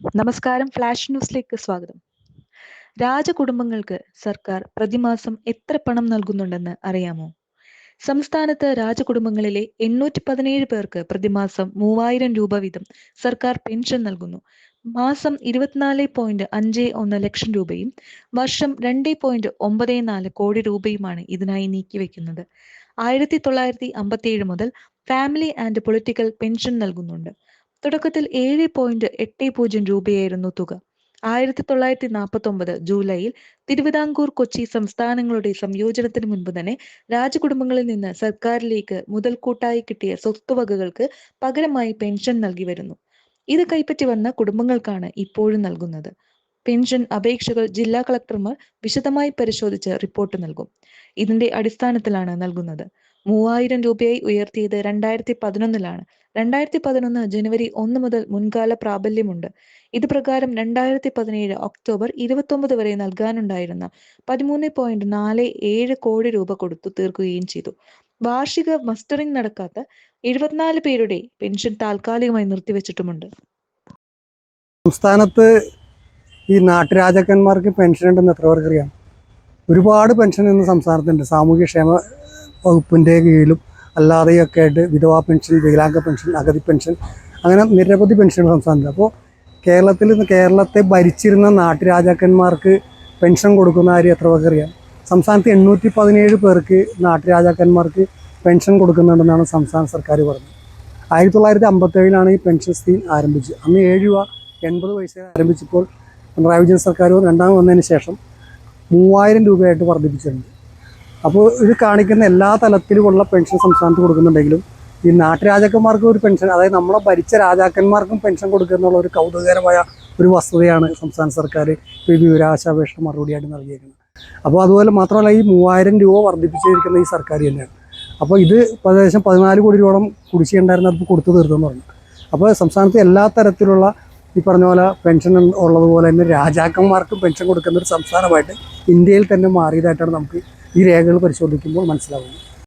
നമസ്കാരം ഫ്ലാഷ് ന്യൂസിലേക്ക് സ്വാഗതം. രാജകുടുംബങ്ങൾക്ക് സർക്കാർ പ്രതിമാസം എത്ര പണം നൽകുന്നുണ്ടെന്ന് അറിയാമോ? സംസ്ഥാനത്ത് രാജകുടുംബങ്ങളിലെ എണ്ണൂറ്റി പതിനേഴ് പേർക്ക് പ്രതിമാസം മൂവായിരം രൂപ വീതം സർക്കാർ പെൻഷൻ നൽകുന്നു. മാസം ഇരുപത്തിനാല് പോയിന്റ് അഞ്ച് ഒന്ന് ലക്ഷം രൂപയും വർഷം രണ്ട് പോയിന്റ് ഒമ്പത് നാല് കോടി രൂപയുമാണ് ഇതിനായി നീക്കിവെക്കുന്നത് ആയിരത്തി തൊള്ളായിരത്തി അമ്പത്തിയേഴ് മുതൽ ഫാമിലി ആൻഡ് പൊളിറ്റിക്കൽ പെൻഷൻ നൽകുന്നുണ്ട്. തുടക്കത്തിൽ ഏഴ് പോയിന്റ് എട്ട് പൂജ്യം രൂപയായിരുന്നു തുക. ആയിരത്തി തൊള്ളായിരത്തി നാൽപ്പത്തി ഒമ്പത് ജൂലൈയിൽ തിരുവിതാംകൂർ കൊച്ചി സംസ്ഥാനങ്ങളുടെ സംയോജനത്തിന് മുൻപ് തന്നെ രാജകുടുംബങ്ങളിൽ നിന്ന് സർക്കാരിലേക്ക് മുതൽക്കൂട്ടായി കിട്ടിയ സ്വത്തുവകകൾക്ക് പകരമായി പെൻഷൻ നൽകി വരുന്നു. ഇത് കൈപ്പറ്റി വന്ന കുടുംബങ്ങൾക്കാണ് ഇപ്പോഴും നൽകുന്നത്. പെൻഷൻ അപേക്ഷകൾ ജില്ലാ കളക്ടർമാർ വിശദമായി പരിശോധിച്ച് റിപ്പോർട്ട് നൽകും. ഇതിന്റെ അടിസ്ഥാനത്തിലാണ് നൽകുന്നത്. മൂവായിരം രൂപയായി ഉയർത്തിയത് രണ്ടായിരത്തി പതിനൊന്നിലാണ് രണ്ടായിരത്തി പതിനൊന്ന് ജനുവരി ഒന്ന് മുതൽ മുൻകാല പ്രാബല്യമുണ്ട്. ഇത് പ്രകാരം രണ്ടായിരത്തി പതിനേഴ് ഒക്ടോബർ ഇരുപത്തൊമ്പത് വരെ നൽകാനുണ്ടായിരുന്ന പതിമൂന്ന് പോയിന്റ് നാല് ഏഴ് കോടി രൂപ കൊടുത്തു തീർക്കുകയും ചെയ്തു. വാർഷിക മസ്റ്ററിംഗ് നടക്കാത്ത എഴുപത്തിനാല് പേരുടെ പെൻഷൻ താൽക്കാലികമായി നിർത്തിവെച്ചിട്ടുമുണ്ട്. സംസ്ഥാനത്ത് ഈ നാട്ടുരാജാക്കന്മാർക്ക് പെൻഷൻ ഉണ്ടെന്ന് എത്ര പേർക്കറിയാം? ഒരുപാട് പെൻഷൻ ഇന്ന് സംസ്ഥാനത്തുണ്ട്. സാമൂഹ്യക്ഷേമ വകുപ്പിന്റെ കീഴിലും അല്ലാതെയൊക്കെ ആയിട്ട് വിധവാ പെൻഷൻ വികലാംഗ പെൻഷൻ അഗതി പെൻഷൻ അങ്ങനെ നിരവധി പെൻഷനുകൾ സംസ്ഥാനത്ത് അപ്പോൾ കേരളത്തിൽ കേരളത്തെ ഭരിച്ചിരുന്ന നാട്ടുരാജാക്കന്മാർക്ക് പെൻഷൻ കൊടുക്കുന്ന കാര്യം എത്ര പേർക്ക് അറിയാം? സംസ്ഥാനത്ത് എണ്ണൂറ്റി പതിനേഴ് പേർക്ക് നാട്ടുരാജാക്കന്മാർക്ക് പെൻഷൻ കൊടുക്കുന്നുണ്ടെന്നാണ് സംസ്ഥാന സർക്കാർ പറഞ്ഞത്. ആയിരത്തി തൊള്ളായിരത്തി അമ്പത്തേഴിലാണ് ഈ പെൻഷൻ സ്കീം ആരംഭിച്ചത്. അന്ന് ഏഴ് രൂപ എൺപത് പൈസ ആരംഭിച്ചപ്പോൾ പിണറായി വിജയൻ സർക്കാർ രണ്ടാമത് വന്നതിന് ശേഷം മൂവായിരം രൂപയായിട്ട് വർദ്ധിപ്പിച്ചിട്ടുണ്ട്. അപ്പോൾ ഇത് കാണിക്കുന്ന എല്ലാ തലത്തിലുമുള്ള പെൻഷൻ സംസ്ഥാനത്ത് കൊടുക്കുന്നുണ്ടെങ്കിലും ഈ നാട്ടുരാജാക്കന്മാർക്കും ഒരു പെൻഷൻ അതായത് നമ്മളെ ഭരിച്ച രാജാക്കന്മാർക്കും പെൻഷൻ കൊടുക്കുക എന്നുള്ള ഒരു കൗതുകകരമായ ഒരു വസ്തുതയാണ് സംസ്ഥാന സർക്കാർ ഇപ്പോൾ ഈ വിവരാശാപേക്ഷ മറുപടിയായിട്ട് നൽകിയിരിക്കുന്നത്. അപ്പോൾ അതുപോലെ മാത്രമല്ല ഈ മൂവായിരം രൂപ വർദ്ധിപ്പിച്ചിരിക്കുന്ന ഈ സർക്കാർ തന്നെയാണ്. അപ്പോൾ ഇത് ഏകദേശം പതിനാല് കോടി രൂപയോളം കുടിശ്ശിയുണ്ടായിരുന്ന അപ്പോൾ കൊടുത്തു തീർത്തെന്ന് പറഞ്ഞു. അപ്പോൾ സംസ്ഥാനത്ത് എല്ലാ തരത്തിലുള്ള ഈ പറഞ്ഞ പോലെ പെൻഷൻ ഉള്ളതുപോലെ തന്നെ രാജാക്കന്മാർക്കും പെൻഷൻ കൊടുക്കുന്ന ഒരു സംസ്ഥാനമായിട്ട് ഇന്ത്യയിൽ തന്നെ മാറിയതായിട്ടാണ് നമുക്ക് ഈ രേഖകൾ പരിശോധിക്കുമ്പോൾ മനസ്സിലാവുന്നത്